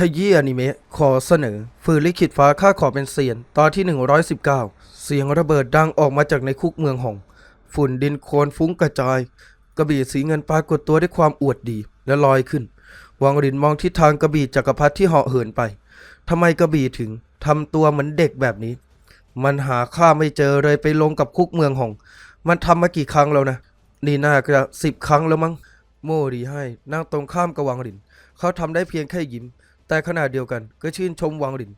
ขยี้อนิเมะขอเสนอ ฝืนลิขิตฟ้าข้าขอเป็นเซียน ตอนที่ 119 เสียงระเบิดดังออกมาจากในคุกเมืองหง ฝุ่นดินโคลนฟุ้งกระจาย กระบี่สีเงินปรากฏตัวด้วยความอวดดีและลอยขึ้น วังรินมองทิศทางกระบี่จักรพรรดิที่เหาะเหินไปทำไมกระบี่ถึงทำตัวเหมือนเด็กแบบนี้ มันหาข้าไม่เจอเลยไปลงกับคุกเมืองหง มันทำมากี่ครั้งแล้วนะ นี่น่าจะสิบครั้งแล้วมั้ง โมรีให้นั่งตรงข้ามกับวังริน เขาทำได้เพียงแค่ยิ้ม แต่ขณะเดียวกันก็ชื่นชมวังริน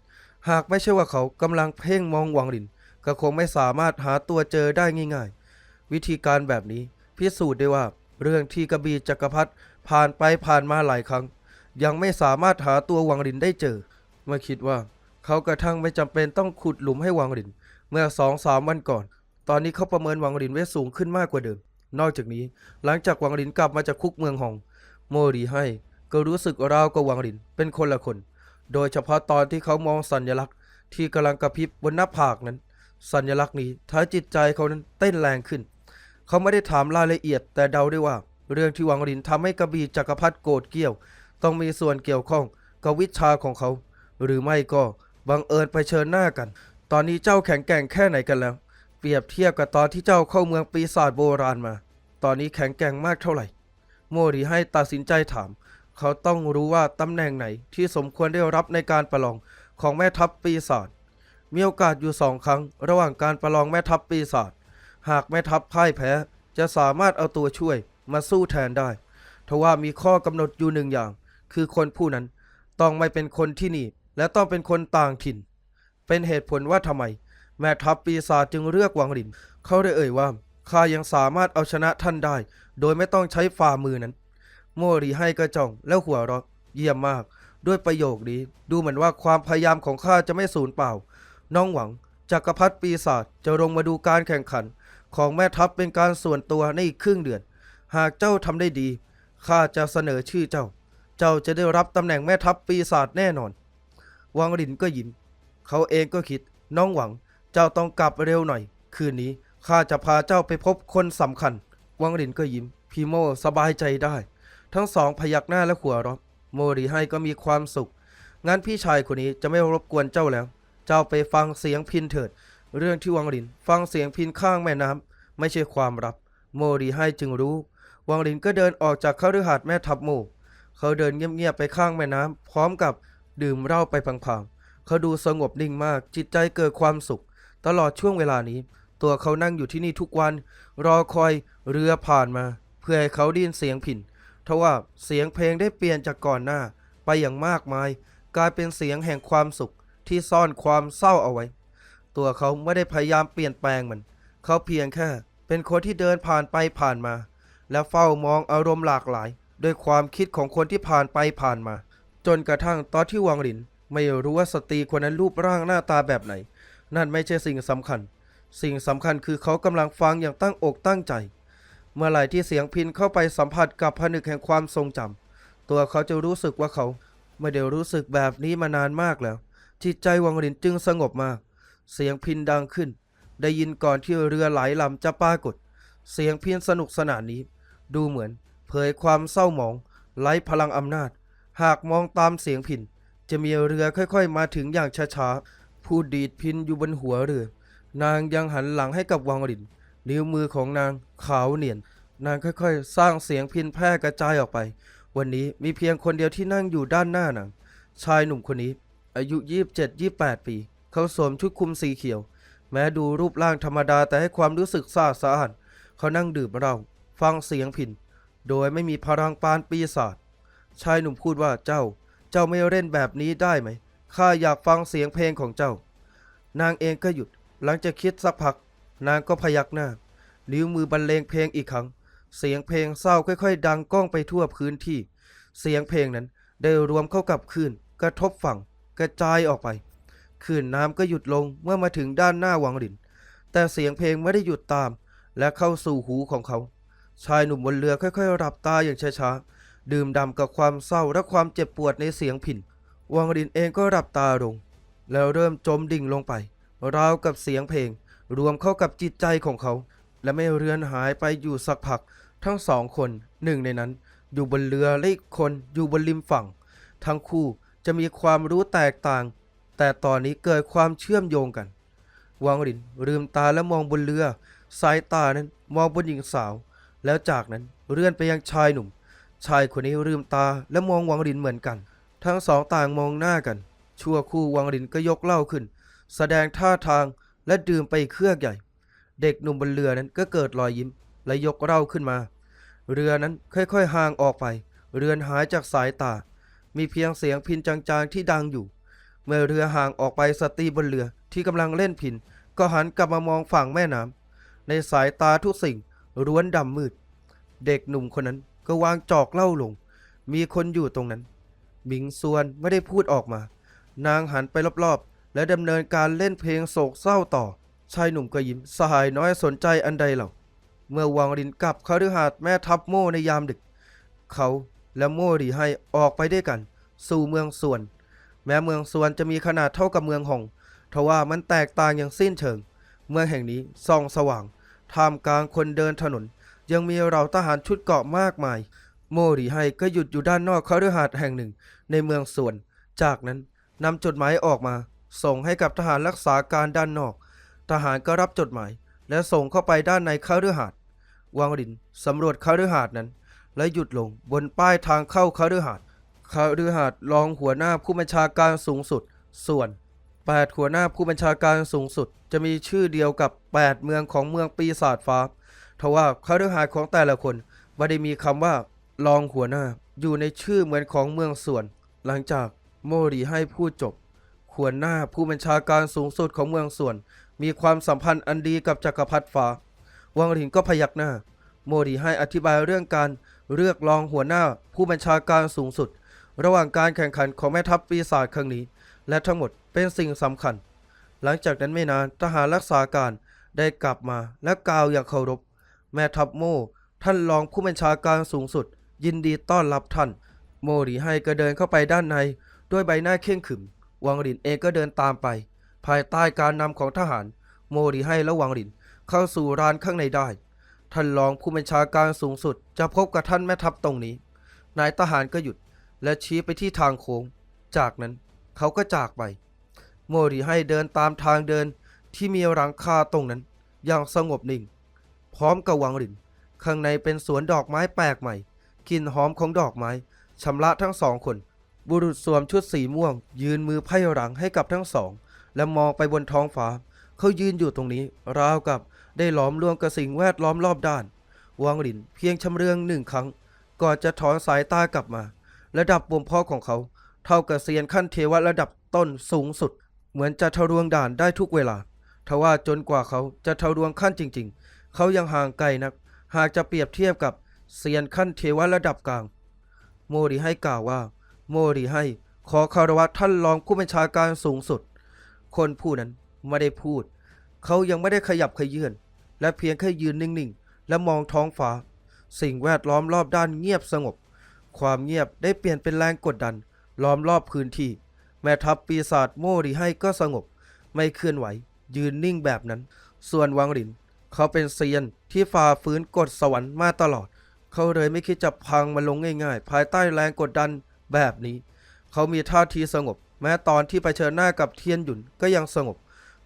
หากไม่ใช่ว่าเขากำลังเพ่งมองวังริน ก็คงไม่สามารถหาตัวเจอได้ง่าย ๆ วิธีการแบบนี้พิสูจน์ได้ว่าเรื่องที่กระบี่จักรพรรดิผ่านไปผ่านมาหลายครั้ง ยังไม่สามารถหาตัววังรินได้เจอ เมื่อคิดว่าเขากระทั่งไม่จำเป็นต้องขุดหลุมให้วังริน เมื่อสองสามวันก่อน ตอนนี้เขาประเมินวังรินไว้สูงขึ้นมากกว่าเดิม นอกจากนี้หลังจากวังรินกลับมาจากคุกเมืองหอง โมรีให้ ก็รู้สึกราวกับวังรินเป็นคนละคน โดยเฉพาะตอนที่เขามองสัญลักษณ์ ที่กำลังกระพริบบนหน้าผากนั้น สัญลักษณ์นี้ท้ายจิตใจเขานั้นเต้นแรงขึ้น เขาไม่ได้ถามรายละเอียดแต่เดาได้ว่า เรื่องที่วังรินทำให้กระบี่จักรพรรดิโกรธเกี้ยว ต้องมีส่วนเกี่ยวข้องกับวิชาของเขา หรือไม่ก็บังเอิญไปเชิญหน้ากัน ตอนนี้เจ้าแข็งแกร่งแค่ไหนกันแล้ว เปรียบเทียบกับตอนที่เจ้าเข้าเมืองปีศาจโบราณมา ตอนนี้แข็งแกร่งมากเท่าไหร่ โมริให้ตัดสินใจถาม เขาต้องรู้ว่าตำแหน่งไหนที่สมควรได้รับในการประลองของแม่ทัพปีศาจ มีโอกาสอยู่สองครั้ง ระหว่างการประลองแม่ทัพปีศาจ หากแม่ทัพพ่ายแพ้จะสามารถเอาตัวช่วยมาสู้แทนได้ ทว่ามีข้อกำหนดอยู่หนึ่งอย่าง คือคนผู้นั้นต้องไม่เป็นคนที่นี่ และต้องเป็นคนต่างถิ่น เป็นเหตุผลว่าทำไม แม่ทัพปีศาจจึงเลือกวังริน เขาได้เอ่ยว่าข้ายังสามารถเอาชนะท่านได้ โดยไม่ต้องใช้ฝ่ามือนั้น โมรีให้กระจ่องแล้วหัวเราะเยี่ยมมาก ด้วยประโยคนี้ดูเหมือนว่าความพยายามของข้าจะไม่สูญเปล่า น้องหวังจักรพรรดิปีศาจจะลงมาดูการแข่งขัน ของแม่ทัพเป็นการส่วนตัวในอีกครึ่งเดือน หากเจ้าทำได้ดีข้าจะเสนอชื่อเจ้า เจ้าจะได้รับตำแหน่งแม่ทัพปีศาจแน่นอน วังรินก็ยิ้มเขาเองก็คิด น้องหวัง เจ้าต้องกลับเร็วหน่อย คืนนี้ข้าจะพาเจ้าไปพบคนสำคัญ วังรินก็ยิ้มพีโมสบายใจได้ ทั้งสองพยักหน้าและหัวเราะโมริให้ก็มีความสุข งั้นพี่ชายคนนี้จะไม่รบกวนเจ้าแล้ว เจ้าไปฟังเสียงพินเถิด เรื่องที่วังริน ฟังเสียงพินข้างแม่น้ำไม่ใช่ความลับ โมริให้จึงรู้ วังรินก็เดินออกจากคฤหาสน์แม่ทัพโมเขาเดินเงียบๆไปข้างแม่น้ำพร้อมกับดื่มเหล้าไปพังๆเขาดูสงบนิ่งมาก จิตใจเกิดความสุข ตลอดช่วงเวลานี้ ตัวเขานั่งอยู่ที่นี่ทุกวัน รอคอยเรือผ่านมา เพื่อให้เขาได้ยินเสียงผิน ทว่าเสียงเพลงได้เปลี่ยนจากก่อนหน้า ไปอย่างมากมาย กลายเป็นเสียงแห่งความสุขที่ซ่อนความเศร้าเอาไว้ ตัวเขาไม่ได้พยายามเปลี่ยนแปลงมัน เขาเพียงแค่ เป็นคนที่เดินผ่านไปผ่านมา และเฝ้ามองอารมณ์หลากหลาย ด้วยความคิดของคนที่ผ่านไปผ่านมา จนกระทั่งตอนที่วังหลิน ไม่รู้ว่าสตรีคนนั้นรูปร่างหน้าตาแบบไหน นั่นไม่ใช่สิ่งสำคัญ สิ่งสำคัญคือเขากำลังฟังอย่างตั้งอกตั้งใจ เมื่อไหร่ที่เสียงพินเข้าไปสัมผัสกับผนึกแห่งความทรงจำตัวเขาจะรู้สึกว่าเขา ไม่ได้รู้สึกแบบนี้มานานมากแล้ว จิตใจวังหลินจึงสงบมาก เสียงพินดังขึ้น ได้ยินก่อนที่เรือหลายลำจะปรากฏ เสียงพินสนุกสนานนี้ ดูเหมือนเผยความเศร้าหมองไร้พลังอำนาจ หากมองตามเสียงพิน จะมีเรือค่อยๆ มาถึงอย่างช้าๆผู้ดีดพินอยู่บนหัวเรือ นางยังหันหลังให้กับวังริน นิ้วมือของนางขาวเนียน นางค่อยๆ สร้างเสียงพินแพร่กระจายออกไป วันนี้มีเพียงคนเดียวที่นั่งอยู่ด้านหน้านางชายหนุ่มคนนี้ อายุ 27-28 ปี เขาสวมชุดคลุมสีเขียว แม้ดูรูปร่างธรรมดาแต่ให้ความรู้สึกซาสะอาดเขานั่งดื่มเหล้าฟังเสียงพินโดยไม่มีพลังปานปีศาจชายหนุ่มพูดว่าเจ้า เจ้าไม่เล่นแบบนี้ได้ไหมข้าอยากฟังเสียงเพลงของเจ้า นางเองก็หยุดหลังจากคิดสักพัก นางก็พยักหน้า นิ้วมือบรรเลงเพลงอีกครั้ง เสียงเพลงเศร้าค่อย ๆ ดังก้องไปทั่วพื้นที่ เสียงเพลงนั้นได้รวมเข้ากับคลื่นกระทบฝั่ง กระจายออกไปคลื่นน้ำก็หยุดลงเมื่อมาถึงด้านหน้าวังริน แต่เสียงเพลงไม่ได้หยุดตาม และเข้าสู่หูของเขา ชายหนุ่มบนเรือค่อยๆหลับตาอย่างช้าๆ ดื่มด่ำกับความเศร้าและความเจ็บปวดในเสียงผิน วังรินเองก็หลับตาลง แล้วเริ่มจมดิ่งลงไป ราวกับเสียงเพลง รวมเข้ากับจิตใจของเขา และไม่เรือนหายไปอยู่สักพัก ทั้งสองคนหนึ่งในนั้น อยู่บนเรือและอีกคนอยู่บนริมฝั่ง ทั้งคู่จะมีความรู้แตกต่าง แต่ตอนนี้เกิดความเชื่อมโยงกัน วังหลินลืมตาและมองบนเรือ สายตานั้นมองบนหญิงสาว แล้วจากนั้นเลื่อนไปยังชายหนุ่ม ชายคนนี้ลืมตาและมองวังหลินเหมือนกัน ทั้งสองต่างมองหน้ากัน ชั่วคู่วังหลินก็ยกเหล้าขึ้น แสดงท่าทาง และดื่มไปเครือกใหญ่ เด็กหนุ่มบนเรือนั้นก็เกิดรอยยิ้ม และยกเล้าขึ้นมา เรือนั้นค่อยๆห่างออกไป เรือนหายจากสายตา มีเพียงเสียงพินจางๆที่ดังอยู่ เมื่อเรือห่างออกไปสตรีบนเรือที่กำลังเล่นพิน ก็หันกลับมามองฝั่งแม่น้ำในสายตาทุกสิ่งร้วนดำมืด เด็กหนุ่มคนนั้นก็วางจอกเหล้าลง มีคนอยู่ตรงนั้น หมิงซวนไม่ได้พูดออกมา นางหันไปรอบๆ และดำเนินการเล่นเพลงโศกเศร้าต่อ ชายหนุ่มก็ยิ้มสหายน้อยสนใจอันใดเหล่า เมื่อวังรินกลับคฤหาสน์แม่ทัพโม่ในยามดึก เขาและโม่ดีให้ออกไปด้วยกัน สู่เมืองส่วน แม้เมืองส่วนจะมีขนาดเท่ากับเมืองหงทว่ามันแตกต่างอย่างสิ้นเชิง เมืองแห่งนี้ส่องสว่างท่ามกลางคนเดินถนน ยังมีเราทหารชุดเกราะมากมาย โมรีไฮก็หยุดอยู่ด้านนอกคฤหาสน์แห่งหนึ่ง ในเมืองส่วน จากนั้นนำจดหมายออกมา ส่งให้กับทหารรักษาการด้านนอก ทหารก็รับจดหมาย และส่งเข้าไปด้านในคฤหาสน์วังรินสำรวจคฤหาสน์นั้น และหยุดลงบนป้ายทางเข้าคฤหาสน์คฤหาสน์รองหัวหน้าผู้บัญชาการสูงสุด ส่วน 8 หัวหน้าผู้บัญชาการสูงสุด จะมีชื่อเดียวกับ 8 เมืองของเมืองปีศาจฟ้าทว่าคฤหาสน์ของแต่ละคนไม่ได้มีคำว่ารองหัวหน้าอยู่ในชื่อเหมือนของเมืองส่วน หลังจากโมรีให้พูดจบ หัวหน้าผู้บัญชาการสูงสุดของเมืองส่วน มีความสัมพันธ์อันดีกับจักรพรรดิฟ้า วังหลินก็พยักหน้า โมรีให้อธิบายเรื่องการเลือกรองหัวหน้าผู้บัญชาการสูงสุด ระหว่างการแข่งขันของแม่ทัพปีศาจครั้งนี้ และทั้งหมดเป็นสิ่งสำคัญ หลังจากนั้นไม่นานทหารรักษาการได้กลับมาและกล่าวอย่างเคารพ แม่ทัพโม่ท่านรองผู้บัญชาการสูงสุด ยินดีต้อนรับท่าน โมรีให้ก็เดินเข้าไปด้านใน ด้วยใบหน้าเข่งขึม วังหลินเองก็เดินตามไป ภายใต้การนำของทหาร โมรีให้และวังหลินเข้าสู่ร้านข้างในได้ ท่านรองผู้บัญชาการสูงสุด จะพบกับท่านแม่ทัพตรงนี้ นายทหารก็หยุดและชี้ไปที่ทางโค้ง จากนั้นเขาก็จากไป โมรีให้เดินตามทางเดินที่มีหลังคาตรงนั้น อย่างสงบนิ่ง พร้อมกับวังหลินข้างในเป็นสวนดอกไม้แปลกใหม่กลิ่นหอมของดอกไม้ชำระทั้งสองคน บุรุษสวมชุดสีม่วง ยืนมือไพ่หลังให้กับทั้งสอง และมองไปบนท้องฟ้า เขายืนอยู่ตรงนี้ ราวกับได้ล้อมรวมกับสิ่งแวดล้อมรอบด้าน วังหลินเพียงชำเรืองหนึ่งครั้ง ก่อนจะถอนสายตากลับมา ระดับบ่มเพาะของเขา เท่ากับเซียนขั้นเทวะระดับต้นสูงสุด เหมือนจะทะลวงด่านได้ทุกเวลาทว่าจนกว่าเขาจะทะลวงขั้นจริง ๆ เขายังห่างไกลนัก หากจะเปรียบเทียบกับเซียนขั้นเทวะระดับกลาง โมริให้กล่าวว่า โมริให้ ขอคารวะท่านรองผู้บัญชาการสูงสุด คนผู้นั้นไม่ได้พูด เขายังไม่ได้ขยับขยื่นและเพียงแค่ยืนนิ่งๆ และมองท้องฟ้า สิ่งแวดล้อมรอบด้านเงียบสงบ ความเงียบได้เปลี่ยนเป็นแรงกดดัน ล้อมรอบพื้นที่ แม่ทัพปีศาจโมริให้ก็สงบ ไม่เคลื่อนไหว ยืนนิ่งแบบนั้น ส่วนวังหลิน เขาเป็นเซียนที่ฝ่าฝืนกฎสวรรค์มาตลอด เขาเลยไม่คิดจะพังมันลงง่าย ๆ ภายใต้แรงกดดัน แบบนี้ เขามีท่าทีสงบ แม้ตอนที่เผชิญหน้ากับเทียนหยุนก็ยังสงบ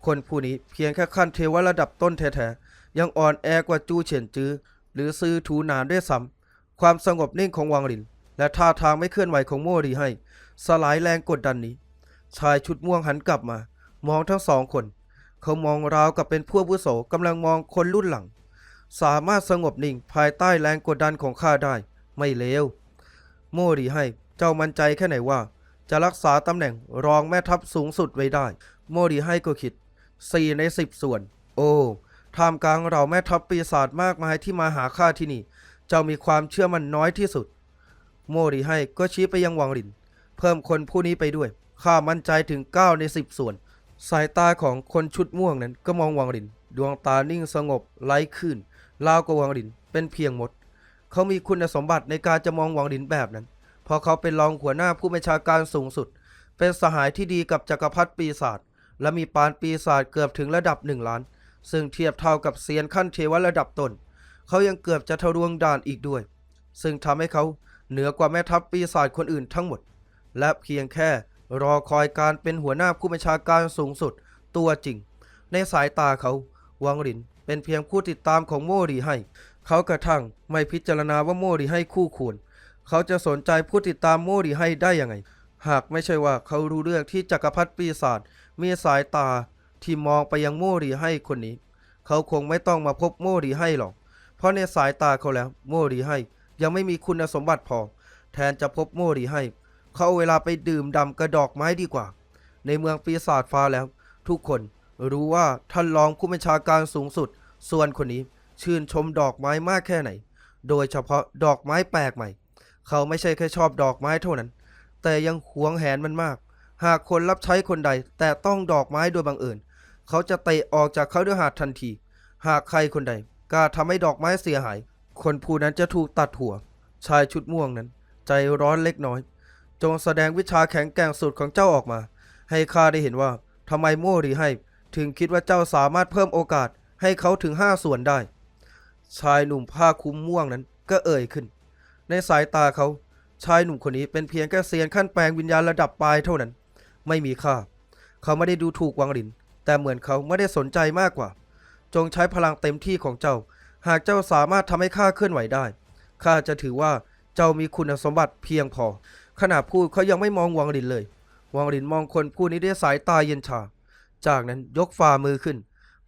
คนผู้นี้เพียงแค่ขั้นเทวระดับต้นแท้ๆยังอ่อนแอกว่าจูเฉียนจื้อหรือซื้อถูนานด้วยซ้ำความสงบนิ่งของวังหลิน และท่าทางไม่เคลื่อนไหวของโมรีให้ สลายแรงกดดันนี้ ชายชุดม่วงหันกลับมา มองทั้งสองคน เขามองราวกับเป็นผู้อาวุโสกำลังมองคนรุ่นหลัง สามารถสงบนิ่งภายใต้แรงกดดันของข้าได้ ไม่เลวโมรีให้ เจ้ามั่นใจแค่ไหนว่า จะรักษาตำแหน่งรองแม่ทัพสูงสุดไว้ได้ โมรีให้ก็คิดสี่ในสิบส่วน โอ้ท่ามกลางเราแม่ทัพปีศาจมากมายที่มาหาข้าที่นี่ เจ้ามีความเชื่อมันน้อยที่สุด โมรีให้ก็ชี้ไปยังวังหลิน เพิ่มคนผู้นี้ไปด้วย ข้ามั่นใจถึง 9 ใน 10 ส่วน สายตาของคนชุดม่วงนั้นก็มองวังหลิน ดวงตานิ่งสงบไร้คลื่นลาวกับวังหลินเป็นเพียงมด เขามีคุณสมบัติในการจะมองวังหลินแบบนั้น เพราะเขาเป็นรองหัวหน้าผู้บัญชาการสูงสุด เป็นสหายที่ดีกับจักรพรรดิปีศาจและมีปานปีศาจเกือบถึงระดับหนึ่งล้าน ซึ่งเทียบเท่ากับเซียนขั้นเทวระดับตนเขายังเกือบจะทะลวงด่านอีกด้วย ซึ่งทำให้เขาเหนือกว่าแม่ทัพปีศาจคนอื่นทั้งหมด และเพียงแค่รอคอยการเป็นหัวหน้าผู้บัญชาการสูงสุด ตัวจริง ในสายตาเขา วังหลินเป็นเพียงผู้ติดตามของโมรีให้ เขากระทั่งไม่พิจารณาว่าโมรีให้คู่ควร เขาจะสนใจผู้ติดตามโมรีให้ได้ยังไง หากไม่ใช่ว่าเขารู้เรื่องที่จักรพรรดิปีศาจมีสายตาที่มองไปยังโมรีให้คนนี้ เขาคงไม่ต้องมาพบโมรีให้หรอก เพราะในสายตาเขาแล้วโมรีให้ ยังไม่มีคุณสมบัติพอ แทนจะพบโมรีให้ เขาเอาเวลาไปดื่มดำกระดอกไม้ดีกว่า ในเมืองปีศาจฟ้าแล้ว ทุกคนรู้ว่าท่านรองผู้บัญชาการสูงสุด ส่วนคนนี้ชื่นชมดอกไม้มากแค่ไหน โดยเฉพาะดอกไม้แปลกใหม่ เขาไม่ใช่แค่ชอบดอกไม้เท่านั้น แต่ยังหวงแหนมันมาก หากคนรับใช้คนใด แต่ต้องดอกไม้โดยบังเอิญ เขาจะเตะออกจากเขาด้วยหาดทันที หากใครคนใดกล้าทำให้ดอกไม้เสียหาย คนผู้นั้นจะถูกตัดหัว ชายชุดม่วงนั้น ใจร้อนเล็กน้อย จงแสดงวิชาแข็งแกร่งสุดของเจ้าออกมา ให้ข้าได้เห็นว่าทำไมโมรีให้ ถึงคิดว่าเจ้าสามารถเพิ่มโอกาสให้เขาถึงห้าส่วนได้ ชายหนุ่มผ้าคลุมม่วงนั้นก็เอ่ยขึ้น ในสายตาเขาชายหนุ่มคนนี้เป็นเพียงแค่เซียนขั้นแปลงวิญญาณระดับปลายเท่านั้น ไม่มีค่า เขาไม่ได้ดูถูกวังลิน แต่เหมือนเขาไม่ได้สนใจมากกว่า จงใช้พลังเต็มที่ของเจ้า หากเจ้าสามารถทำให้ข้าเคลื่อนไหวได้ข้าจะถือว่าเจ้ามีคุณสมบัติเพียงพอ ขณะพูดเขายังไม่มองวังลินเลย วังลินมองคนผู้นี้ด้วยสายตาเย็นชา จากนั้นยกฝ่ามือขึ้น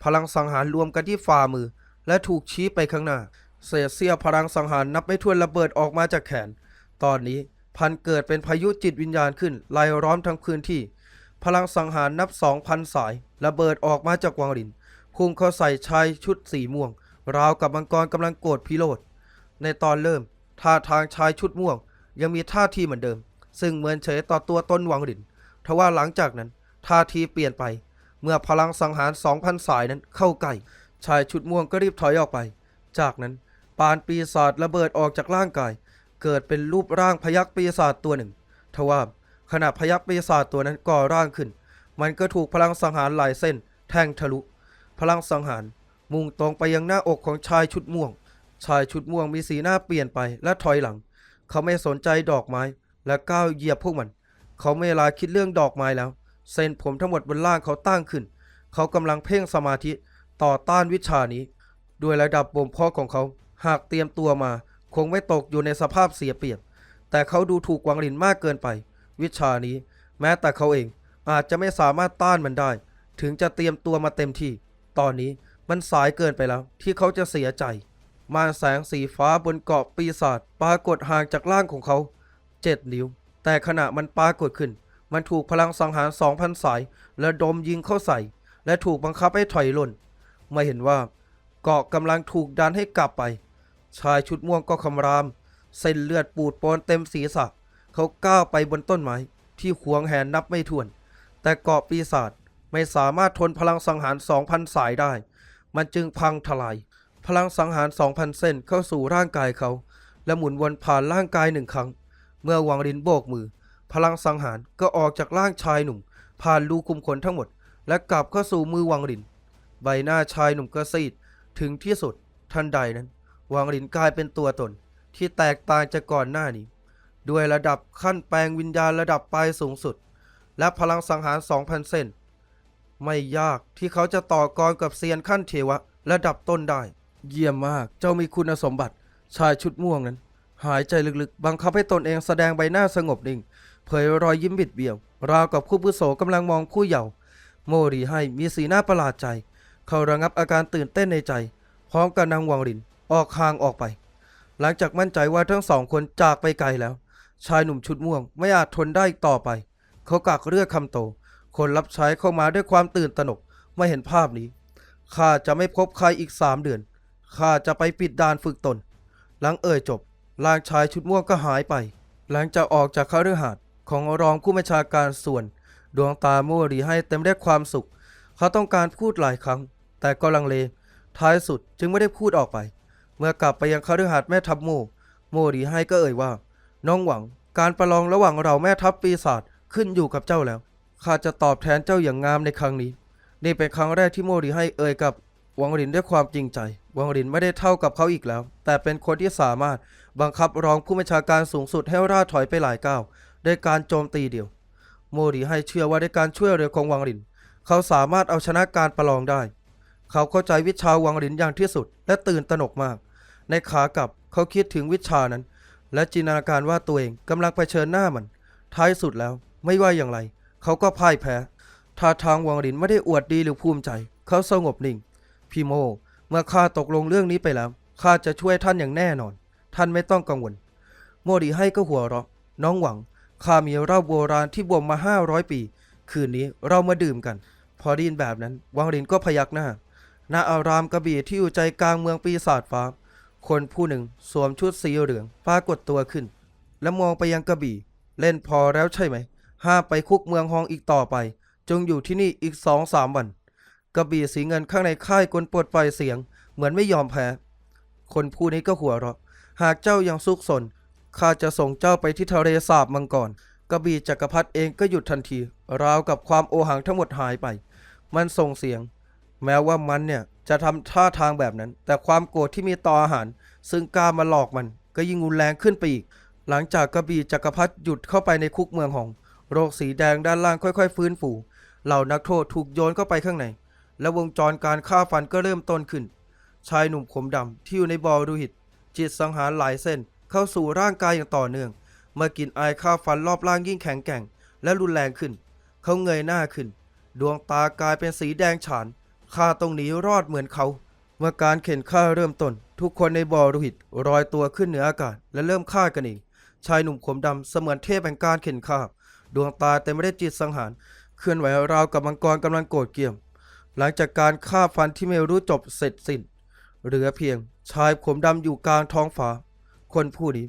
พลังสังหารรวมกันที่ฝ่ามือ และถูกชี้ไปข้างหน้า เศษเสี้ยวพลังสังหารนับไม่ถ้วนระเบิดออกมาจากแขน ตอนนี้พันเกิดเป็นพายุจิตวิญญาณขึ้นไล่ล้อมทั้งพื้นที่ พลังสังหารนับสองพันสาย ระเบิดออกมาจากวังลินพุ่งเข้าใส่ชายชุดสีม่วง ราวกับมังกรกำลังโกรธพิโรธในตอนเริ่มท่าทางชายชุดม่วง ยังมีท่าทีเหมือนเดิม ซึ่งเหมือนเฉยต่อตัวต้นวังลินทว่าหลังจากนั้นท่าทีเปลี่ยนไป เมื่อพลังสังหาร2,000สายนั้นเข้าใกล้ชายชุดม่วงก็รีบถอยออกไป จากนั้น ปานปีศาจระเบิดออกจากร่างกาย เกิดเป็นรูปร่างพยักปีศาจตัวหนึ่ง ทว่าขณะพยักปีศาจตัวนั้นก่อร่างขึ้น มันก็ถูกพลังสังหารหลายเส้น แทงทะลุ พลังสังหาร มุ่งตรงไปยังหน้าอกของชายชุดม่วง ชายชุดม่วงมีสีหน้าเปลี่ยนไปและถอยหลัง เขาไม่สนใจดอกไม้ และก้าวเหยียบพวกมัน เขาไม่ลาคิดเรื่องดอกไม้แล้ว เส้นผมทั้งหมดบนล่างเขาตั้งขึ้น เขากำลังเพ่งสมาธิต่อต้านวิชานี้ ด้วยระดับบ่มเพาะของเขา หากเตรียมตัวมา คงไม่ตกอยู่ในสภาพเสียเปรียบ แต่เขาดูถูกวังลินมากเกินไป วิชานี้ แม้แต่เขาเองอาจจะไม่สามารถต้านมันได้ ถึงจะเตรียมตัวมาเต็มที่ ตอนนี้มันสายเกินไปแล้ว ที่เขาจะเสียใจม่านแสงสีฟ้าบนเกาะปีศาจปรากฏห่างจากร่างของเขาเจ็ดนิ้ว แต่ขณะมันปรากฏขึ้น มันถูกพลังสังหาร2,000สายและดมยิงเข้าใส่ และถูกบังคับให้ถอยหล่น ไม่เห็นว่าเกาะกำลังถูกดันให้กลับไป ชายชุดม่วงก็คำราม เส้นเลือดปูดโปนเต็มศีรษะ เขาก้าวไปบนต้นไม้ที่ขวงแหนนับไม่ถ้วน แต่เกาะปีศาจไม่สามารถทนพลังสังหาร2,000สายได้ มันจึงพังทลาย พลังสังหาร2,000เส้นเข้าสู่ร่างกายเขา และหมุนวนผ่านร่างกายหนึ่งครั้ง เมื่อวังรินโบกมือ พลังสังหารก็ออกจากร่างชายหนุ่ม ผ่านรูคุมขนทั้งหมด และกลับเข้าสู่มือวังริน ใบหน้าชายหนุ่มก็ซีดถึงที่สุดทันใดนั้น วังรินกลายเป็นตัวตน ที่แตกต่างจากก่อนหน้านี้ ด้วยระดับขั้นแปลงวิญญาณระดับปลายสูงสุด และพลังสังหาร 2,000 เส้น ไม่ยากที่เขาจะต่อกรกับเซียนขั้นเทวะ ระดับต้นได้ เยี่ยมมากเจ้ามีคุณสมบัติ ชายชุดม่วงนั้น หายใจลึกๆ บังคับให้ตนเองแสดงใบหน้าสงบนิ่ง เผยรอยยิ้มบิดเบี้ยว ราวกับคู่ผู้โสกำลังมองผู้เยาว์โมรีให้มีสีหน้าประหลาดใจ เขาระงับอาการตื่นเต้นในใจ พร้อมกับนางวังริน ออกห่างออกไป หลังจากมั่นใจว่าทั้งสองคนจากไปไกลแล้ว ชายหนุ่มชุดม่วงไม่อาจทนได้อีกต่อไป เขากักเลือกคำโต คนรับใช้เข้ามาด้วยความตื่นตระหนกเมื่อเห็นภาพนี้ข้าจะไม่พบใครอีกสามเดือนข้าจะไปปิดด่านฝึกตน หลังเอ่ยจบร่างชายชุดม่วงก็หายไป หลังจากออกจากคฤหาสน์ของรองผู้บัญชาการส่วน ดวงตาโมรีให้เต็มด้วยความสุข เขาต้องการพูดหลายครั้ง แต่ก็ลังเล ท้ายสุดจึงไม่ได้พูดออกไป เมื่อกลับไปยังคฤหาสน์แม่ทัพโมโมรีให้ก็เอ่ยว่า น้องหวัง การประลองระหว่างเราแม่ทัพปีศาจขึ้นอยู่กับเจ้าแล้ว ข้าจะตอบแทนเจ้าอย่างงามในครั้งนี้ นี่เป็นครั้งแรกที่โมรีให้เอ่ยกับวังรินด้วยความจริงใจ วังรินไม่ได้เท่ากับเขาอีกแล้ว แต่เป็นคนที่สามารถบังคับรองผู้บัญชาการสูงสุดให้ราถอยไปหลายก้าวด้วยการโจมตีเดียว โมริให้เชื่อว่าด้วยการช่วยเหลือของวังลิน เขาสามารถเอาชนะการประลองได้ เขาเข้าใจวิชาวังลินอย่างที่สุดและตื่นตระหนกมาก ในขากลับเขาคิดถึงวิชานั้น และจินตนาการว่าตัวเองกำลังเผชิญหน้ามัน ท้ายสุดแล้วไม่ว่าอย่างไร เขาก็พ่ายแพ้ ท่าทางวังลินไม่ได้อวดดีหรือภูมิใจ เขาสงบนิ่ง พี่โม เมื่อข้าตกลงเรื่องนี้ไปแล้วข้าจะช่วยท่านอย่างแน่นอน ท่านไม่ต้องกังวล โมริให้ก็หัวเราะ น้องหวังข้ามีเหล้าโบราณที่บ่มมาห้าร้อยปี คืนนี้เรามาดื่มกัน พอไดยินแบบนั้น วังลินก็พยักหน้าณอารามกระบี่ที่อยู่ใจกลางเมืองปีศาจฟ้า คนผู้หนึ่งสวมชุดสีเหลืองปรากฏตัวขึ้น และมองไปยังกระบี่ เล่นพอแล้วใช่ไหม ห้ามไปคุกเมืองฮองอีกต่อไป จงอยู่ที่นี่อีกสองสามวัน กระบี่สีเงินข้างในค่ายกลปลดปล่อยเสียง เหมือนไม่ยอมแพ้ คนผู้นี้ก็หัวเราะ หากเจ้ายังซุกซนข้าจะส่งเจ้าไปที่ทะเลสาบมังกรกระบี่จักรพรรดิเองก็หยุดทันที ราวกับความโอหังทั้งหมดหายไป มันส่งเสียง แม้ว่ามันเนี่ย จะทำท่าทางแบบนั้น แต่ความโกรธที่มีต่ออาหาร ซึ่งกล้ามาหลอกมัน ก็ยิ่งรุนแรงขึ้นไปอีก หลังจากกระบี่จักรพรรดิหยุดเข้าไปในคุกเมืองหอง โรคสีแดงด้านล่างค่อย ๆ ฟื้นฟูเหล่านักโทษถูกโยนเข้าไปข้างใน และวงจรการฆ่าฟันก็เริ่มต้นขึ้น ชายหนุ่มผมดำที่อยู่ในบอดูหิต จิตสังหารหลายเส้นเข้าสู่ร่างกายอย่างต่อเนื่อง เมื่อกินไอายฆ่าฟันรอบล่างยิ่งแข็งแกร่ง และรุนแรงขึ้น เขาเงยหน้าขึ้น ดวงตากลายเป็นสีแดงฉาน ข้าต้องหนีรอดเหมือนเขา เมื่อการเข็นฆ่าเริ่มต้น ทุกคนในบ่อดูหิตลอยตัวขึ้นเหนืออากาศและเริ่มฆ่ากันเองชายหนุ่มผมดำเสมือนเทพแห่งการเข็นฆ่าดวงตาเต็มไปด้วยจิตสังหาร เคลื่อนไหวราวกับมังกรกำลังโกรธเกรี่ยม หลังจากการฆ่าฟันที่ไม่รู้จบเสร็จสิ้นเหลือเพียงชายผมดำอยู่กลางท้องฟ้า คนผู้นี้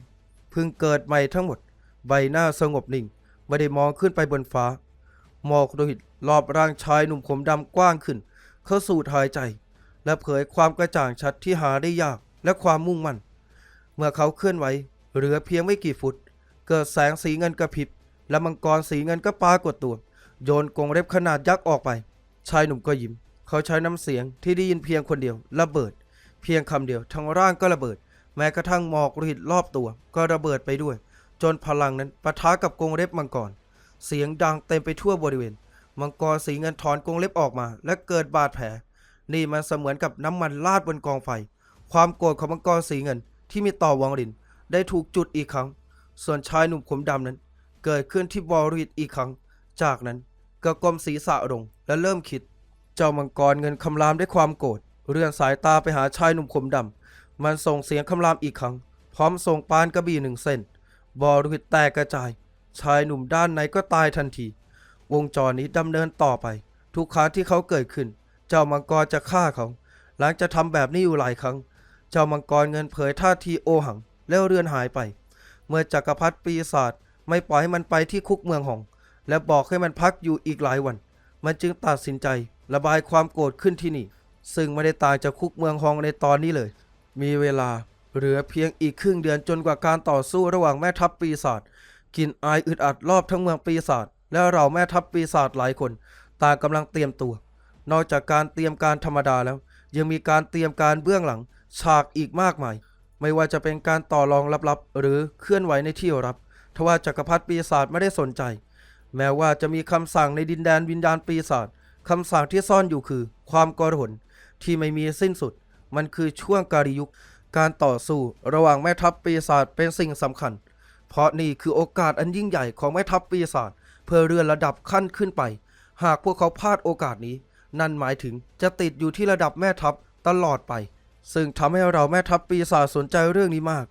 เพิ่งเกิดใหม่ทั้งหมด ใบหน้าสงบนิ่ง ไม่ได้มองขึ้นไปบนฟ้า หมอกโลหิตรอบร่างชายหนุ่มผมดำกว้างขึ้น เขาสูดหายใจ และเผยความกระจ่างชัดที่หาได้ยากและความมุ่งมั่น เมื่อเขาเคลื่อนไหวเหลือเพียงไม่กี่ฟุต เกิดแสงสีเงินกระพริบ และมังกรสีเงินก็ปรากฏตัว โยนกรงเล็บขนาดยักษ์ออกไป ชายหนุ่มก็ยิ้ม เขาใช้น้ำเสียงที่ได้ยินเพียงคนเดียวระเบิด เพียงคำเดียวทั้งร่างก็ระเบิด แม้กระทั่งหมอกโลหิตรอบตัว ก็ระเบิดไปด้วย จนพลังนั้นปะทะกับกรงเล็บมังกรเสียงดังเต็มไปทั่วบริเวณ มังกรสีเงินถอนกรงเล็บออกมา และเกิดบาดแผล นี่มันเสมือนกับน้ำมันราดบนกองไฟ ความโกรธของมังกรสีเงินที่มีต่อวังลิน ได้ถูกจุดอีกครั้ง ส่วนชายหนุ่มผมดำนั้น เกิดขึ้นที่บอริดอีกครั้ง จากนั้นก็ก้มศีรษะลงและเริ่มคิด เจ้ามังกรเงินคำรามด้วยความโกรธเลื่อนสายตาไปหาชายหนุ่มผมดำมันส่งเสียงคำรามอีกครั้ง พร้อมส่งปานกระบี่หนึ่งเส้นบอริดแตกกระจาย ชายหนุ่มด้านในก็ตายทันที วงจรนี้ดำเนินต่อไป ทุกครั้งที่เขาเกิดขึ้น เจ้ามังกรจะฆ่าเขา หลังจะทำแบบนี้อยู่หลายครั้ง เจ้ามังกรเงินเผยท่าทีโอหัง แล้วเรือนหายไป เมื่อจักรพรรดิปีศาจไม่ปล่อยให้มันไปที่คุกเมืองหอง และบอกให้มันพักอยู่อีกหลายวัน มันจึงตัดสินใจ ระบายความโกรธขึ้นที่นี่ ซึ่งไม่ได้ต่างจากคุกเมืองฮองในตอนนี้เลย มีเวลาเหลือเพียงอีกครึ่งเดือนจนกว่าการต่อสู้ระหว่างแม่ทัพปีศาจกลินอายอึดอัดรอบทั้งเมืองปีศาจ และเราแม่ทัพปีศาจหลายคนต่างกำลังเตรียมตัว นอกจากการเตรียมการธรรมดาแล้ว ยังมีการเตรียมการเบื้องหลังฉากอีกมากมาย ไม่ว่าจะเป็นการต่อรองลับๆ หรือเคลื่อนไหวในที่ลับทว่าจักรพรรดิปีศาจไม่ได้สนใจ แม้ว่าจะมีคำสั่งในดินแดนวิญญาณปีศาจคำสั่งที่ซ่อนอยู่คือ ความกรหนที่ไม่มีสิ้นสุด มันคือช่วงการยุค การต่อสู้ระหว่างแม่ทัพปีศาจเป็นสิ่งสำคัญ เพราะนี่คือโอกาสอันยิ่งใหญ่ของแม่ทัพปีศาจ เพื่อเลื่อนระดับขั้นขึ้นไป หากพวกเขาพลาดโอกาสนี้ นั่นหมายถึงจะติดอยู่ที่ระดับแม่ทัพตลอดไป ซึ่งทำให้เราแม่ทัพปีศาจสนใจเรื่องนี้มาก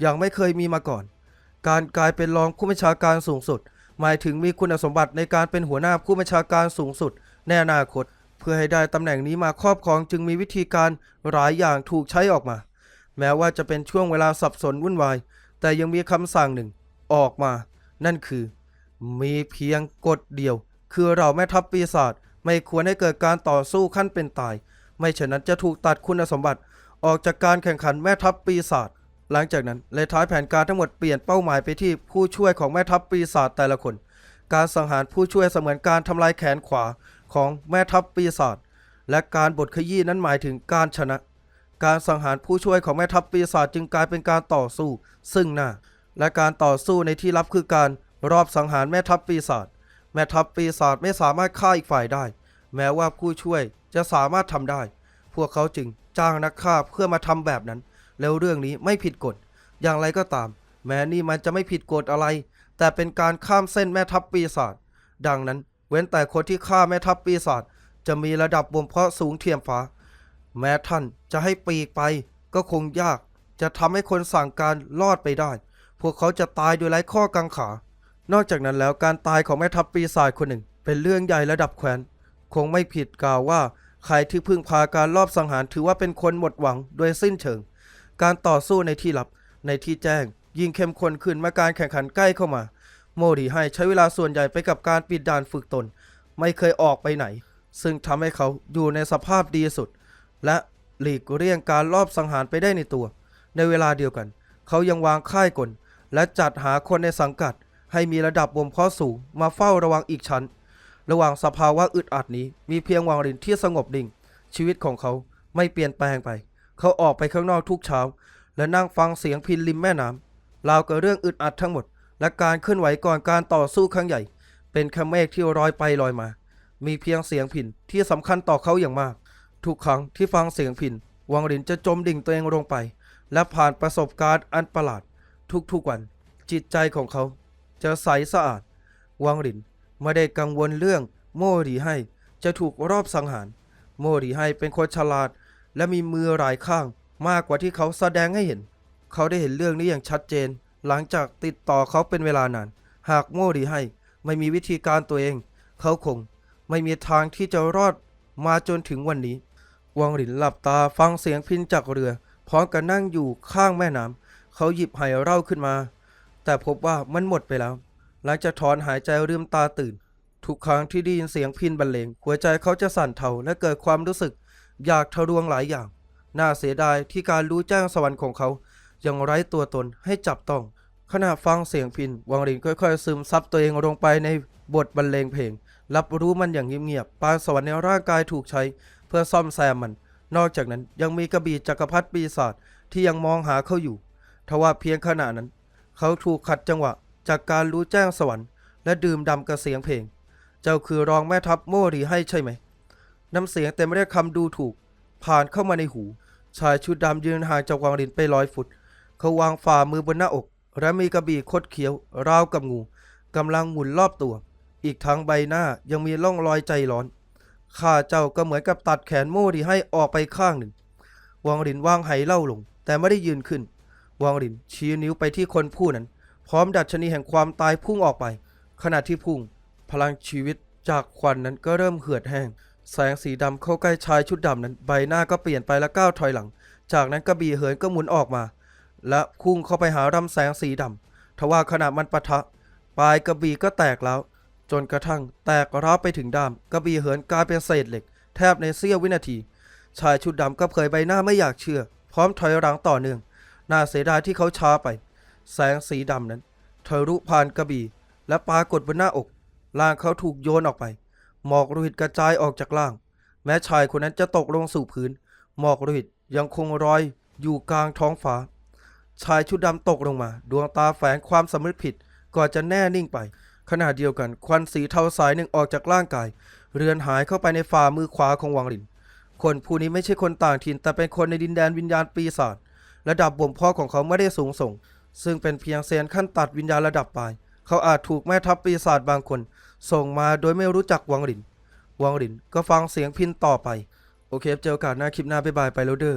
อย่างไม่เคยมีมาก่อน การกลายเป็นรองผู้บัญชาการสูงสุด หมายถึงมีคุณสมบัติในการเป็นหัวหน้าผู้บัญชาการสูงสุด ในอนาคต เพื่อให้ได้ตำแหน่งนี้มาครอบครองจึงมีวิธีการหลายอย่างถูกใช้ออกมา แม้ว่าจะเป็นช่วงเวลาสับสนวุ่นวาย แต่ยังมีคำสั่งหนึ่งออกมา นั่นคือ มีเพียงกฎเดียว คือเราแม่ทัพปีศาจไม่ควรให้เกิดการต่อสู้ขั้นเป็นตาย ไม่เช่นนั้นจะถูกตัดคุณสมบัติ ออกจากการแข่งขันแม่ทัพปีศาจหลังจากนั้นเลยท้ายแผนการทั้งหมดเปลี่ยนเป้าหมายไปที่ผู้ช่วยของแม่ทัพปีศาจแต่ละคน การสังหารผู้ช่วยเสมือนการทำลายแขนขวาของแม่ทัพปีศาจและการบทขยี้นั้นหมายถึงการชนะ การสังหารผู้ช่วยของแม่ทัพปีศาจจึงกลายเป็นการต่อสู้ ซึ่งหน้าและการต่อสู้ในที่ลับคือการ รอบสังหารแม่ทัพปีศาจแม่ทัพปีศาจไม่สามารถฆ่าอีกฝ่ายได้ แม้ว่าผู้ช่วยจะสามารถทำได้ พวกเขาจึงจ้างนักฆ่าเพื่อมาทำแบบนั้น แล้วเรื่องนี้ไม่ผิดกฎ อย่างไรก็ตาม แม้นี่มันจะไม่ผิดกฎอะไร แต่เป็นการข้ามเส้นแม่ทัพปีศาจดังนั้น เว้นแต่คนที่ฆ่าแม่ทัพปีศาจจะมีระดับบ่มเพาะสูงเทียมฟ้า แม้ท่านจะให้ปีกไปก็คงยาก จะทำให้คนสั่งการรอดไปได้ พวกเขาจะตายโดยไร้ข้อกังขา นอกจากนั้นแล้วการตายของแม่ทัพปีศาจคนหนึ่ง เป็นเรื่องใหญ่ระดับแคว้นคงไม่ผิดกล่าวว่าใครที่พึ่งพาการลอบสังหารถือว่าเป็นคนหมดหวังโดยสิ้นเชิง การต่อสู้ในที่ลับ ในที่แจ้ง ยิ่งเข้มข้นขึ้นเมื่อการแข่งขันใกล้เข้ามา โมริให้ใช้เวลาส่วนใหญ่ไปกับการปิดด่านฝึกตน ไม่เคยออกไปไหน ซึ่งทำให้เขาอยู่ในสภาพดีสุด และหลีกเลี่ยงการลอบสังหารไปได้ในตัว ในเวลาเดียวกัน เขายังวางค่ายกลและจัดหาคนในสังกัด ให้มีระดับบ่มเพาะสูงมาเฝ้าระวังอีกชั้น ระหว่างสภาวะอึดอัดนี้ มีเพียงวางรินที่สงบดิ่ง ชีวิตของเขาไม่เปลี่ยนแปลงไป เขาออกไปข้างนอกทุกเช้า และนั่งฟังเสียงพินริมแม่น้ำราวกับเรื่องอึดอัดทั้งหมด และการเคลื่อนไหวก่อนการต่อสู้ครั้งใหญ่ เป็นแค่เมฆที่ลอยไปลอยมา มีเพียงเสียงพินที่สำคัญต่อเขาอย่างมาก ทุกครั้งที่ฟังเสียงพินวังรินจะจมดิ่งตัวเองลงไป และผ่านประสบการณ์อันประหลาดทุกๆวัน จิตใจของเขา จะใสสะอาด วังรินไม่ได้กังวลเรื่องโมรีให้จะถูกรอบสังหาร โมรีให้เป็นคนฉลาด และมีมือหลายข้างมากกว่าที่เขาแสดงให้เห็น เขาได้เห็นเรื่องนี้อย่างชัดเจน หลังจากติดต่อเขาเป็นเวลานาน หากโมรีให้ไม่มีวิธีการตัวเอง เขาคงไม่มีทางที่จะรอดมาจนถึงวันนี้ วังหลินหลับตาฟังเสียงพินจากเรือ พร้อมกับนั่งอยู่ข้างแม่น้ำเขาหยิบไหเหล้าขึ้นมา แต่พบว่ามันหมดไปแล้ว หลังจากถอนหายใจลืมตาตื่น ทุกครั้งที่ได้ยินเสียงพินบรรเลง หัวใจเขาจะสั่นเทาและเกิดความรู้สึก อยากทะลวงหลายอย่าง น่าเสียดายที่การรู้แจ้งสวรรค์ของเขา ยังไร้ตัวตนให้จับต้อง ขณะฟังเสียงพินวังหลินค่อยๆ ซึมซับตัวเองลงไปในบทบรรเลงเพลง รับรู้มันอย่างเงียบๆปานสวรรค์ในร่างกายถูกใช้ เพื่อซ่อมแซมมัน นอกจากนั้นยังมีกระบี่จักรพรรดิปีศาจที่ยังมองหาเขาอยู่ ทว่าเพียงขณะนั้น เขาถูกขัดจังหวะจากการรู้แจ้งสวรรค์และดื่มดำกับเสียงเพลง เจ้าคือรองแม่ทัพโมรีให้ใช่ไหม น้ำเสียงเต็มไปด้วยคำดูถูก ผ่านเข้ามาในหู ชายชุดดำยืนห่างจากวังรินไปร้อยฟุต เขาวางฝ่ามือบนหน้าอก และมีกระบี่คดเขียวราวกับงูกำลังหมุนรอบตัว อีกทั้งใบหน้ายังมีร่องรอยใจร้อนข้าเจ้าก็เหมือนกับตัดแขนโม่ดีให้ออกไปข้างหนึ่ง วังรินวางไหเล่าลง แต่ไม่ได้ยืนขึ้น วังรินชี้นิ้วไปที่คนผู้นั้น พร้อมดัชนีแห่งความตายพุ่งออกไป ขณะที่พุ่ง พลังชีวิตจากควันนั้นก็เริ่มเหือดแห้ง แสงสีดำเข้าใกล้ชายชุดดำนั้น ใบหน้าก็เปลี่ยนไปและก้าวถอยหลัง จากนั้นกระบี่เหินก็หมุนออกมา และพุ่งเข้าไปหารำแสงสีดำทว่าขณะมันปะทะ ปลายกระบี่ก็แตกแล้ว จนกระทั่งแตกร้าวไปถึงด้ามกระบี่เหินกลายเป็นเศษเหล็ก แทบในเสี้ยววินาที ชายชุดดำก็เผยใบหน้าไม่อยากเชื่อ พร้อมถอยหลังต่อเนื่อง น่าเสียดายที่เขาช้าไป แสงสีดำนั้นทะลุผ่านกระบี่ และปรากฏบนหน้าอกร่างเขาถูกโยนออกไป หมอกโลหิตกระจายออกจากล่าง แม้ชายคนนั้นจะตกลงสู่พื้น หมอกโลหิตยังคงรอยอยู่กลางท้องฟ้า ชายชุดดำตกลงมา ดวงตาแฝงความสำนึกผิด ก่อนจะแน่นิ่งไป ขณะเดียวกัน ควันสีเทาสายหนึ่งออกจากร่างกาย เรือนหายเข้าไปในฝ่ามือขวาของวังลิน คนผู้นี้ไม่ใช่คนต่างถิ่นแต่เป็นคนในดินแดนวิญญาณปีศาจ ระดับบ่มเพาะของเขาไม่ได้สูงส่ง ซึ่งเป็นเพียงเซียนขั้นตัดวิญญาณระดับปลาย เขาอาจถูกแม่ทัพปีศาจบางคน ส่งมาโดยไม่รู้จักวังลิน วังลินก็ฟังเสียงพินต่อไป โอเคเจอกาสหน้าคลิปหน้าบ๊ายบายไปแล้วเด้อ